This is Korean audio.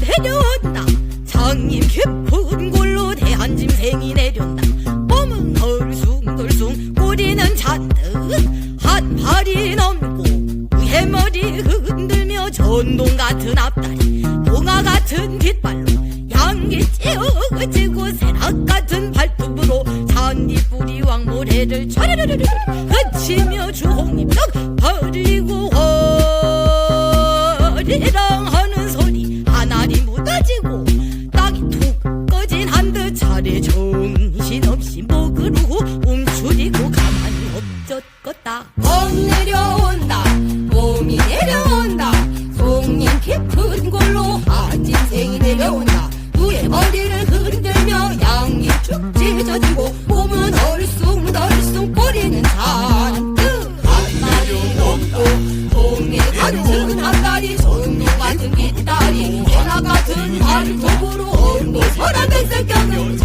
내렸다. 장님 깊은 골로 대한 짐생이 내렸다. 봄은 얼숭덜숭 꼬리는 잔뜩 한 발이 넘고 해머리 흔들며 전동 같은 앞다리 동아 같은 뒷발로 양기 찌우치고 새락 같은 발톱으로 잔디뿌리 왕모래를 차르르르르 흔치며 주홍잎떡 벌리고 허리랑 쫓겄다. 봄 내려온다. 봄이 내려온다. 송님 깊은 골로 아진생이 내려온다. 누의 머리를 흔들며 양이 축 찢어지고 몸은 얼숭덜숭 꼬리는 잔뜩 한마리 없고 봄이 가득 한다리 손님 같은 깃다리. 하나 같은 발톱으로 온도 서랍의 성격을